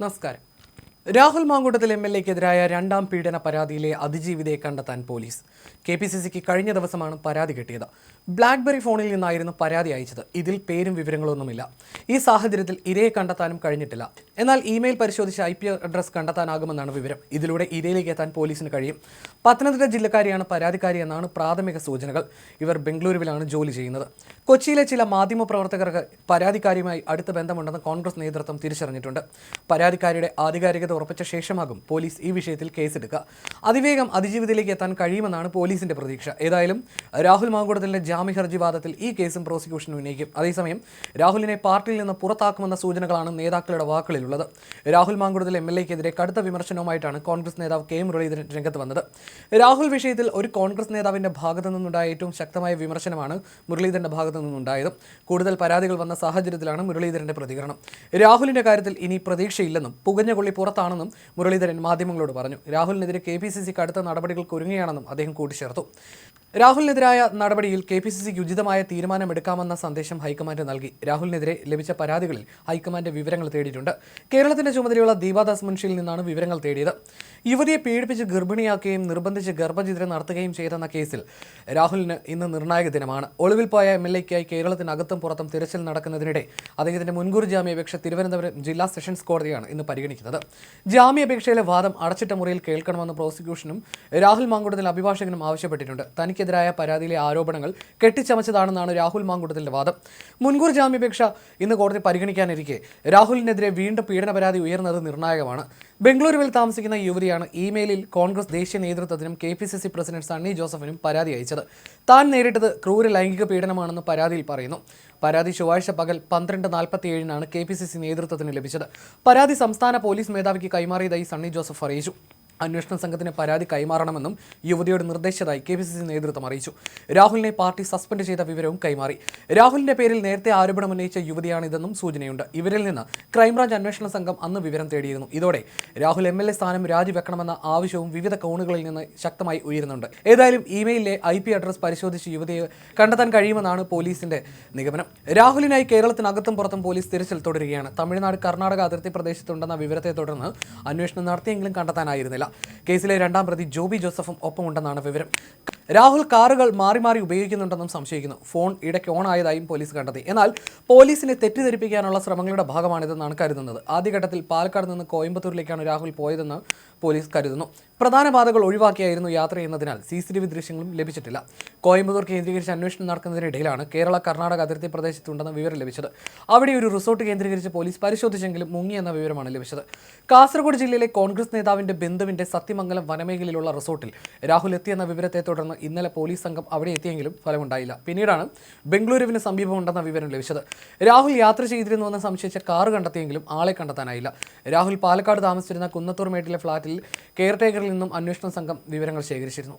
നമസ്കാരം. Rahul Mamkootathil M L എക്കെതിരായ രണ്ടാം പീഡന പരാതിയിലെ അതിജീവിതയെ കണ്ടെത്താൻ പോലീസ്. കെ പി സി സിക്ക് കഴിഞ്ഞ ദിവസമാണ് പരാതി കിട്ടിയത്. ബ്ലാക്ക്ബെറി ഫോണിൽ നിന്നായിരുന്നു പരാതി അയച്ചത്. ഇതിൽ പേരും വിവരങ്ങളൊന്നുമില്ല. ഈ സാഹചര്യത്തിൽ ഇരയെ കണ്ടെത്താനും കഴിഞ്ഞിട്ടില്ല. എന്നാൽ ഇമെയിൽ പരിശോധിച്ച് ഐ പി അഡ്രസ് കണ്ടെത്താനാകുമെന്നാണ് വിവരം. ഇതിലൂടെ ഇരയിലേക്ക് എത്താൻ പോലീസിന് കഴിയും. പത്തനംതിട്ട ജില്ലക്കാരിയാണ് പരാതിക്കാരി എന്നാണ് പ്രാഥമിക സൂചനകൾ. ഇവർ ബംഗളൂരുവിലാണ് ജോലി ചെയ്യുന്നത്. കൊച്ചിയിലെ ചില മാധ്യമപ്രവർത്തകർക്ക് പരാതിക്കാരിയുമായി അടുത്ത ബന്ധമുണ്ടെന്ന് കോൺഗ്രസ് നേതൃത്വം തിരിച്ചറിഞ്ഞിട്ടുണ്ട്. പരാതിക്കാരിയുടെ ആധികാരികത ഉറപ്പിച്ച ശേഷമാകും പോലീസ് ഈ വിഷയത്തിൽ കേസെടുക്കുക. അതിവേഗം അതിജീവിതയിലേക്ക് എത്താൻ കഴിയുമെന്നാണ് പോലീസിന്റെ പ്രതീക്ഷ. ഏതായാലും രാഹുൽ മാങ്കൂടത്തിലെ ജാമ്യ ഹർജി വാദത്തിൽ ഈ കേസും പ്രോസിക്യൂഷൻ ഉന്നയിക്കും. അതേസമയം രാഹുലിനെ പാർട്ടിയിൽ നിന്ന് പുറത്താക്കുമെന്ന സൂചനകളാണ് നേതാക്കളുടെ വാക്കുകളിലുള്ളത് രാഹുൽ മാങ്കുടത്തിൽ എം എൽ എക്കെതിരെ കടുത്ത വിമർശനവുമായിട്ടാണ് കോൺഗ്രസ് നേതാവ് കെ മുരളീധരൻ രംഗത്ത് വന്നത്. രാഹുൽ വിഷയത്തിൽ ഒരു കോൺഗ്രസ് നേതാവിന്റെ ഭാഗത്തു നിന്നുണ്ടായ ഏറ്റവും ശക്തമായ വിമർശനമാണ് മുരളീധരന്റെ ഭാഗത്തു നിന്നുണ്ടായത്. കൂടുതൽ പരാതികൾ വന്ന സാഹചര്യത്തിലാണ് മുരളീധരന്റെ പ്രതികരണം. രാഹുലിന്റെ കാര്യത്തിൽ ഇനി പ്രതീക്ഷയില്ലെന്നും പുകഞ്ഞ കൊള്ളി പുറത്താണെന്നും മുരളീധരൻ മാധ്യമങ്ങളോട് പറഞ്ഞു. രാഹുലിനെതിരെ കെ പി സി സി കടുത്ത നടപടികൾക്ക് ഒരുങ്ങുകയാണെന്നും അദ്ദേഹം കൂട്ടിച്ചേർത്തു. രാഹുലിനെതിരായ നടപടിയിൽ കെ പി സി സിക്ക് ഉചിതമായ തീരുമാനമെടുക്കാമെന്ന സന്ദേശം ഹൈക്കമാൻഡ് നൽകി. രാഹുലിനെതിരെ ലഭിച്ച പരാതികളിൽ ഹൈക്കമാൻഡ് വിവരങ്ങൾ തേടിയിട്ടുണ്ട്. കേരളത്തിന്റെ ചുമതലയുള്ള ദീപാദാസ് മുൻഷിയിൽ നിന്നാണ് വിവരങ്ങൾ തേടിയത്. യുവതിയെ പീഡിപ്പിച്ച് ഗർഭിണിയാക്കുകയും നിർബന്ധിച്ച് ഗർഭചിത്രം നടത്തുകയും ചെയ്തെന്ന കേസിൽ രാഹുലിന് ഇന്ന് നിർണായക ദിനമാണ്. ഒളിവിൽ പോയ എം എൽ എക്കായി കേരളത്തിനകത്തും പുറത്തും തിരച്ചിൽ നടക്കുന്നതിനിടെ അദ്ദേഹത്തിന്റെ മുൻകൂർ ജാമ്യാപേക്ഷ തിരുവനന്തപുരം ജില്ലാ സെഷൻസ് കോടതിയാണ് ഇന്ന് പരിഗണിക്കുന്നത്. ജാമ്യാപേക്ഷയിലെ വാദം അടച്ചിട്ട മുറിയിൽ കേൾക്കണമെന്ന് പ്രോസിക്യൂഷനും രാഹുൽ മാങ്കൂട്ടത്തിൽ അഭിഭാഷകനും ആവശ്യപ്പെട്ടിട്ടുണ്ട്. തനിക്കെതിരായ പരാതിയിലെ ആരോപണങ്ങൾ കെട്ടിച്ചമച്ചതാണെന്നാണ് രാഹുൽ മാങ്കുട്ടത്തിന്റെ വാദം. മുൻകൂർ ജാമ്യാപേക്ഷ ഇന്ന് കോടതി പരിഗണിക്കാനിരിക്കെ രാഹുലിനെതിരെ വീണ്ടും പീഡന പരാതി ഉയർന്നത് നിർണായകമാണ്. ബംഗളൂരുവിൽ താമസിക്കുന്ന യുവതിയാണ് ഇമെയിലിൽ കോൺഗ്രസ് ദേശീയ നേതൃത്വത്തിനും K P C C president Sunny ജോസഫിനും പരാതി അയച്ചത്. താൻ നേരിട്ടത് ക്രൂര ലൈംഗിക പീഡനമാണെന്ന് പരാതിയിൽ പറയുന്നു. പരാതി ചൊവ്വാഴ്ച പകൽ പന്ത്രണ്ട് നാൽപ്പത്തിയേഴിനാണ് കെ പി സി സി നേതൃത്വത്തിന് ലഭിച്ചത്. പരാതി സംസ്ഥാന പോലീസ് മേധാവിക്ക് കൈമാറിയതായി സണ്ണി ജോസഫ് അറിയിച്ചു. അന്വേഷണ സംഘത്തിന് പരാതി കൈമാറണമെന്നും യുവതിയോട് നിർദ്ദേശിച്ചതായി കെ പി സി സി നേതൃത്വം അറിയിച്ചു. രാഹുലിനെ പാർട്ടി സസ്പെൻഡ് ചെയ്ത വിവരവും കൈമാറി. രാഹുലിന്റെ പേരിൽ നേരത്തെ ആരോപണം ഉന്നയിച്ച യുവതിയാണിതെന്നും സൂചനയുണ്ട്. ഇവരിൽ നിന്ന് ക്രൈംബ്രാഞ്ച് അന്വേഷണ സംഘം അന്ന് വിവരം തേടിയിരുന്നു. ഇതോടെ രാഹുൽ എം എൽ എ സ്ഥാനം രാജിവെക്കണമെന്ന ആവശ്യവും വിവിധ കോണുകളിൽ നിന്ന് ശക്തമായി ഉയരുന്നുണ്ട്. ഏതായാലും ഇമെയിലിലെ ഐ പി അഡ്രസ് പരിശോധിച്ച് യുവതിയെ കണ്ടെത്താൻ കഴിയുമെന്നാണ് പോലീസിന്റെ നിഗമനം. രാഹുലിനായി കേരളത്തിനകത്തും പുറത്തും പോലീസ് തിരച്ചിൽ തുടരുകയാണ്. തമിഴ്നാട് കർണാടക അതിർത്തി പ്രദേശത്തുണ്ടെന്ന വിവരത്തെ തുടർന്ന് അന്വേഷണം നടത്തിയെങ്കിലും കണ്ടെത്താനായിരുന്നില്ല. കേസിലെ രണ്ടാം പ്രതി ജോബി ജോസഫും ഒപ്പമുണ്ടെന്നാണ് വിവരം. രാഹുൽ കാറുകൾ മാറി മാറി ഉപയോഗിക്കുന്നുണ്ടെന്നും സംശയിക്കുന്നു. ഫോൺ ഇടയ്ക്ക് ഓൺ ആയതായും പോലീസ് കണ്ടെത്തി. എന്നാൽ പോലീസിനെ തെറ്റിദ്ധരിപ്പിക്കാനുള്ള ശ്രമങ്ങളുടെ ഭാഗമാണിതെന്നാണ് കരുതുന്നത്. ആദ്യഘട്ടത്തിൽ പാലക്കാട് നിന്ന് കോയമ്പത്തൂരിലേക്കാണ് രാഹുൽ പോയതെന്ന് പോലീസ് കരുതുന്നു. പ്രധാന പാതകൾ ഒഴിവാക്കിയായിരുന്നു യാത്ര ചെയ്യുന്നതിനാൽ സി സി ടി വി ദൃശ്യങ്ങളും ലഭിച്ചിട്ടില്ല. കോയമ്പത്തൂർ കേന്ദ്രീകരിച്ച് അന്വേഷണം നടക്കുന്നതിനിടയിലാണ് കേരള കർണാടക അതിർത്തി പ്രദേശത്തുണ്ടെന്ന വിവരം ലഭിച്ചത്. അവിടെ ഒരു റിസോർട്ട് കേന്ദ്രീകരിച്ച് പോലീസ് പരിശോധിച്ചെങ്കിലും മുങ്ങിയെന്ന വിവരമാണ് ലഭിച്ചത്. കാസർഗോഡ് ജില്ലയിലെ കോൺഗ്രസ് നേതാവിന്റെ ബന്ധുവിന്റെ സത്യമംഗലം വനമേഖലയിലുള്ള റിസോർട്ടിൽ രാഹുൽ എത്തിയെന്ന വിവരത്തെ തുടർന്ന് ഇന്നലെ പോലീസ് സംഘം അവിടെ എത്തിയെങ്കിലും ഫലമുണ്ടായില്ല. പിന്നീടാണ് ബംഗളൂരുവിന് സമീപമുണ്ടെന്ന വിവരം ലഭിച്ചത്. രാഹുൽ യാത്ര ചെയ്തിരുന്നുവെന്ന് സംശയിച്ച കാർ കണ്ടെത്തിയെങ്കിലും ആളെ കണ്ടെത്താനായില്ല. രാഹുൽ പാലക്കാട് താമസിച്ചിരുന്ന കുന്നത്തൂർ മേട്ടിലെ ഫ്ളാറ്റിൽ കെയർടേക്കറിൽ നിന്നും അന്വേഷണ സംഘം വിവരങ്ങൾ ശേഖരിച്ചിരുന്നു